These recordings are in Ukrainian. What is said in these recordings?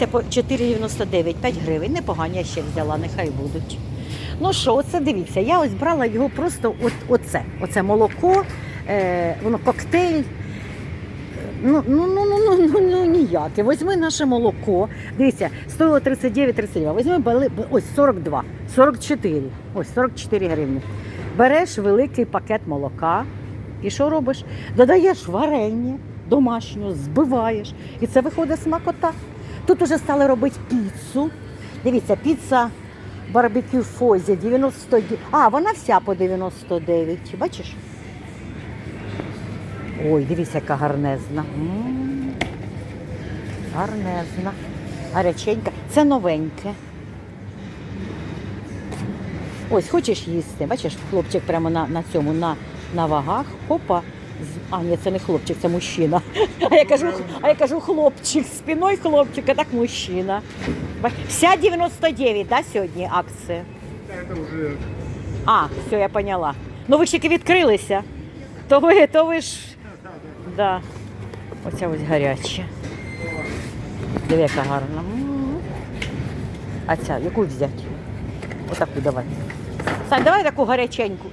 Дивіться, по 4,99, 5 гривень. Непогані я ще взяла, нехай будуть. Ну що, оце дивіться, я ось брала його просто от, оце. Оце молоко, е, воно коктейль. Ну, ну, ну, ну, ну, ну, ну ніяке. Візьми наше молоко. Дивіться, стоїло 39,32. Візьми ось 42, 44. Ось 44 гривні. Береш великий пакет молока. І що робиш? Додаєш варення домашнього, збиваєш. І це виходить смакота. Тут уже стали робити піцу. Дивіться, піца барбекю Фозі 99. А, вона вся по 99. Бачиш? Ой, дивіться, яка гарнезна. Гарнезна. Гаряченька. Це новеньке. Ось, хочеш їсти? Бачиш, хлопчик прямо на, на цьому, на, на вагах. Хопа. А, ні, це не хлопчик, це мужчина. А я кажу, а я кажу хлопчик, спиною хлопчик, а так мужчина. Вся 99, да, сьогодні акція? А, все, я поняла. Ну ви ж тільки відкрилися. То ви, то ви ж. Да. Оця ось гаряча. Диви, яка гарна. А ця, яку взяти? Отаку давай. Сань, давай таку гаряченьку.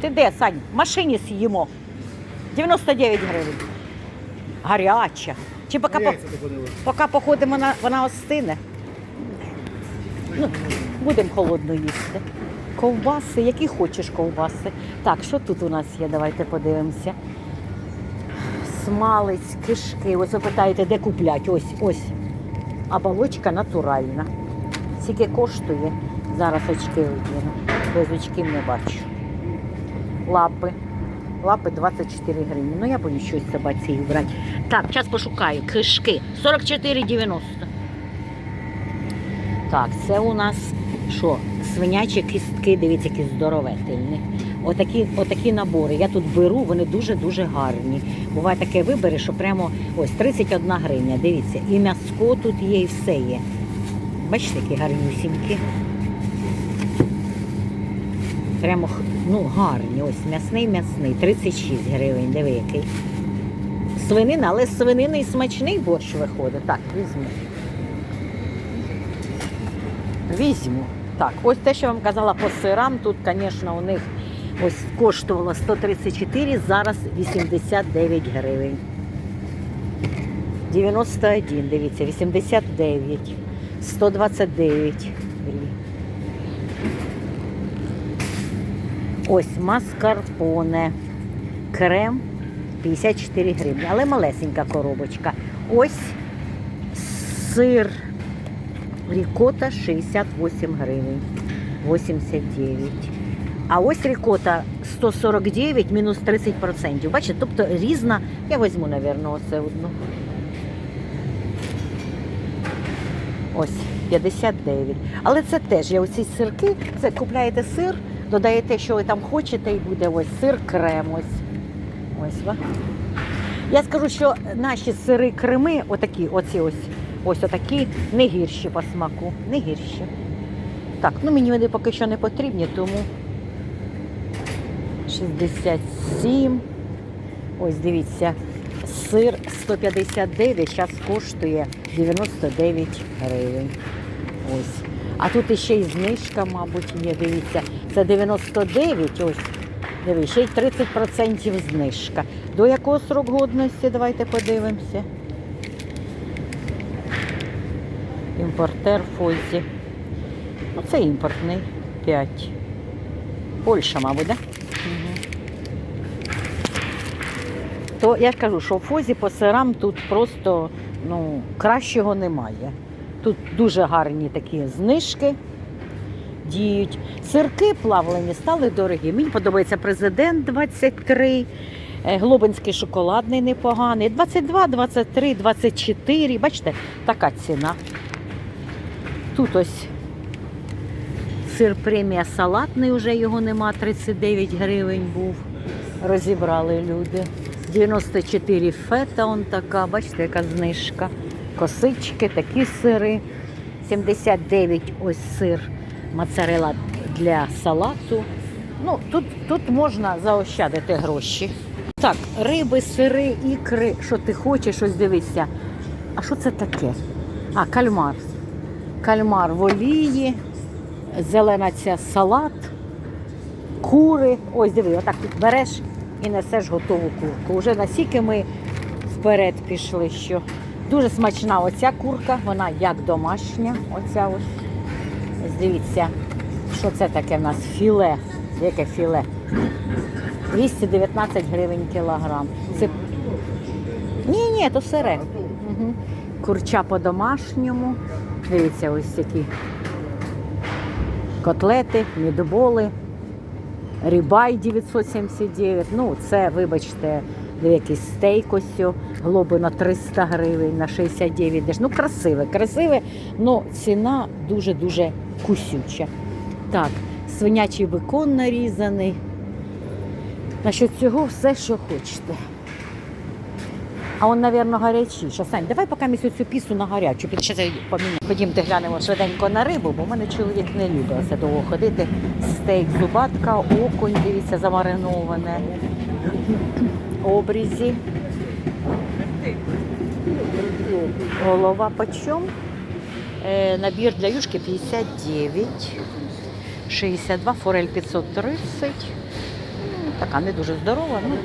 Ти де, Сань? В машині з'їмо. 99 гривень. Гаряча. Чи поки, по, поки походимо, вона, вона остине? Ну, будемо холодно їсти. Ковбаси, які хочеш ковбаси. Так, що тут у нас є? Давайте подивимося. Смалець, кишки. Ось ви питаєте, де куплять? Ось, ось. Оболочка натуральна. Скільки коштує? Зараз очки одіну. Без очків не бачу. Лапи. Лапи 24 гривні. Ну я боюсь щось собаці брати. Так, зараз пошукаю. Кишки. 44,90. Так, це у нас що? Свинячі кістки, дивіться, які здоровительні. Отакі, отакі набори. Я тут беру, вони дуже-дуже гарні. Буває таке вибери, що прямо ось 31 гривня. Дивіться, і м'яско тут є, і все є. Бачите, які гарнюсінькі. Прямо ну, гарні. Ось м'ясний м'ясний, 36 гривень. Диви який. Свинина, але свинини і смачний борщ виходить. Так, візьму. Візьму. Так, ось те, що я вам казала по сирам, тут, звісно, у них ось коштувало 134, зараз 89 гривень. 91, дивіться, 89, 129 гривень. Ось маскарпоне. Крем 54 гривні, але малесенька коробочка. Ось сир рікота 68 гривень. 89. А ось рікота 149 мінус 30%. Бачите, тобто різна. Я візьму, мабуть, оце одну. Ось 59. Але це теж є оці сирки. Це купляєте сир, додаєте, що ви там хочете, і буде ось сир крем. Ось. Ось. Я скажу, що наші сири креми, отакі, оці ось, ось отакі, не гірші по смаку. Не гірші. Так, ну мені вони поки що не потрібні, тому 67. Ось дивіться, сир 159, зараз коштує 99 гривень. Ось. А тут іще й знижка, мабуть, є, дивіться. Це 99, ось. Дивись, ще й 30% знижка. До якого срок годності? Давайте подивимося. Імпортер Фозі. Ну, це імпортний 5. Польща, мабуть, так? Да? То я кажу, що в Фозі по сирам тут просто ну, кращого немає. Тут дуже гарні такі знижки діють. Сирки плавлені стали дорогі. Мені подобається президент 23, е, Глобинський шоколадний непоганий, 22, 23, 24. Бачите, така ціна. Тут ось сир премія салатний, вже його нема, 39 гривень був. Розібрали люди. 94 фета, он така, бачите, яка знижка. Косички, такі сири. 79 ось сир моцарела для салату. Ну, тут, тут можна заощадити гроші. Так, риби, сири, ікри, що ти хочеш, ось дивися. А що це таке? А, кальмар. Кальмар в олії, зелена ця салат, кури. Ось диви, отак тут береш і несеш готову курку. Уже настільки ми вперед пішли, що дуже смачна оця курка, вона як домашня. Оця ось. Дивіться, що це таке в нас? Філе. Яке філе? 219 гривень кілограм. Це... Ні, ні, то сире. Угу. Курча по-домашньому. Дивіться, ось які котлети, мідболи, рибай 979. Ну, це, вибачте, якийсь стейк ось, о, на 300 гривень, на 69. Деш. Ну, красиве, красиве, але ціна дуже-дуже кусюча. Так, свинячий бекон нарізаний. Насчет цього все, що хочете. А он, мабуть, гарячіше. Сань, давай поки ми цю пісу на гарячу. Ходімте глянемо швиденько на рибу, бо в мене чоловік не любить довго ходити. Стейк, зубатка, окунь, дивіться, замариноване. Обрізі. Голова почем? Е, набір для юшки 59. 62, форель 530. М, Така не дуже здорова. Ну,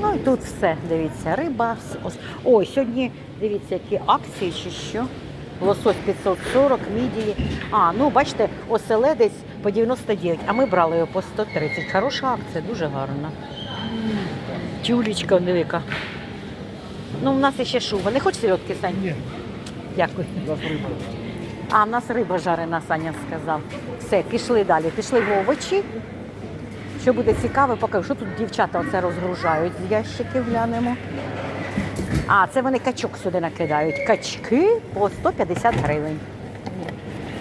Ну і тут все, дивіться, риба. Ой, сьогодні дивіться, які акції чи що. Лосось 540, мідії. А, ну бачите, оселедець по 99, а ми брали його по 130. Хороша акція, дуже гарна. Тюлечка невика. Ну, в нас ще шуба. Не хочеш сільотки, Сань? Ні. Дякую. А, в нас риба жарена, Саня сказав. Все, пішли далі. Пішли в овочі. Що буде цікаве, покажу. Що тут дівчата оце розгружають з ящиків, глянемо. А, це вони качок сюди накидають. Качки по 150 гривень.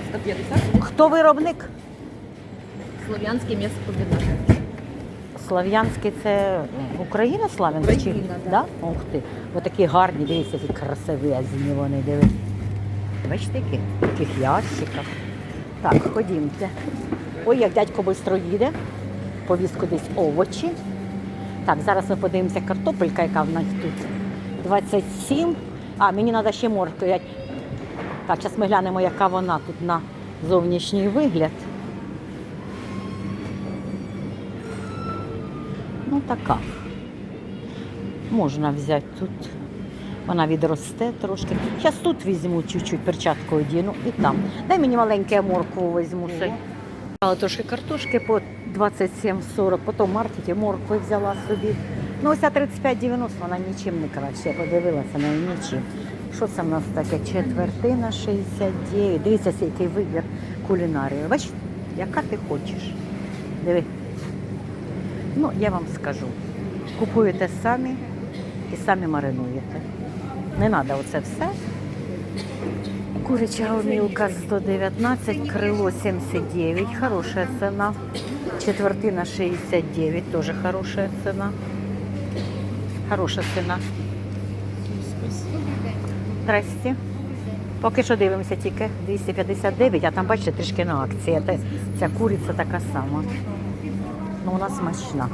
150. Хто виробник? Слов'янський м'ясокомбінат. Слав'янський це Україна Слав'янська? Україна, да. Ух ти. Отакі гарні, дивіться, які красиві азні вони дивіться. Бачите, які? В таких ящиках. Так, ходімте. Ой, як дядько швидко їде. Повіз кудись овочі. Так, зараз ми подивимося картопелька, яка в нас тут. 27. А, мені треба ще моркву. Так, зараз ми глянемо, яка вона тут на зовнішній вигляд. Ну, така. Можна взяти тут. Вона відросте трошки. Зараз тут візьму чуть-чуть перчатку одіну і там. Дай мені маленьке моркву візьму. Але трошки картошки по 27,40, потім в маркеті моркви взяла собі. Ну, ось ця 35,90, вона нічим не краще. Я подивилася на нічим. Що це в нас таке? Четвертина 69. Дивіться, який вибір кулінарії. Бачиш, яка ти хочеш. Диви. Ну, я вам скажу. Купуєте самі і самі маринуєте. Не треба оце все. Куряча гомілка 119, крило 79, хорошая цена. Четвертина 69, тоже хорошая цена. Хороша ціна. Здрасте. Поки що дивимося тільки 259, а там, бачите, трішки на акції. Ця куриця така сама. Ну, вона смачна.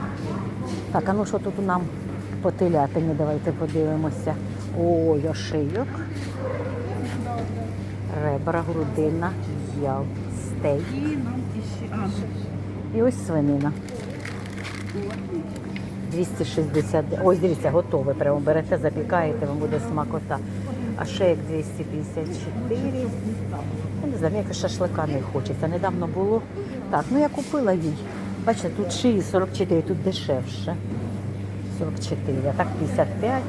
Так, а ну що тут нам по телятині? Давайте подивимося. Ой, ошийок. Ребра, грудина, ял, стейк. І ось свинина. 260. Ось дивіться, готове. Прямо берете, запікаєте, вам буде смакота. А ще як 254. Я не знаю, мені шашлика не хочеться. Недавно було. Так, ну я купила їй. Бачите, тут шиї 44, тут дешевше. 44, а так 55.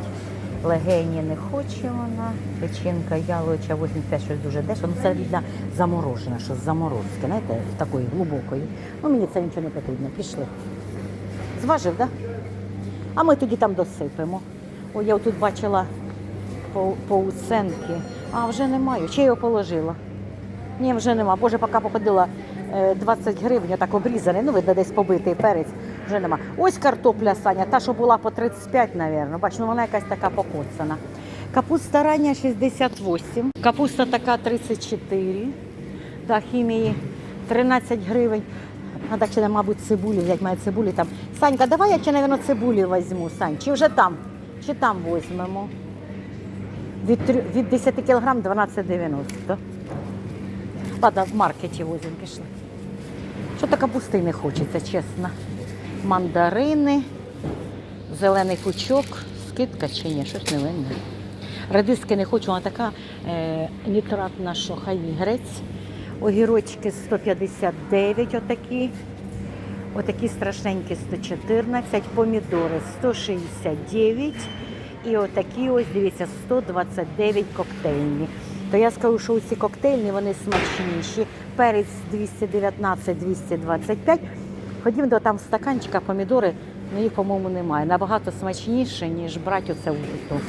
Легені не хоче вона. Печінка яловича 85, щось дуже дешево. Ну це видно заморожена, що заморозки, знаєте, такої глибокої. Ну мені це нічого не потрібно. Пішли. Зважив? Да? А ми тоді там досипемо. О, я тут бачила по, по. А, вже немає. Чи я його положила? Ні, вже нема. Боже, поки походила 20 гривень, так обрізаний, ну, видно, десь побитий перець, вже нема. Ось картопля, Саня, та, що була по 35, мабуть. Бач, ну вона якась така покоцана. Капуста рання 68, капуста така 34, та хімії 13 гривень. Надо ще, мабуть, цибулі взяти, має цибулі там. Санька, давай я ще, мабуть, цибулі візьму, Сань. Чи вже там? Чи там візьмемо? Від, від 10 кг 12,90. Ладно, в маркеті возимо пішли. Що то капусти не хочеться, чесно. Мандарини, зелений пучок, скидка чи ні, щось не винне. Редиски не хочу, вона така е, нітратна, що хай грець. Огірочки 159 отакі. Отакі страшненькі 114, помідори 169 і отакі ось, дивіться, 129 коктейльні. То я скажу, що ці коктейльні вони смачніші. Перець 219-225. Ходім до там стаканчика помідори, ну їх, по-моєму, немає. Набагато смачніше, ніж брати оце ото.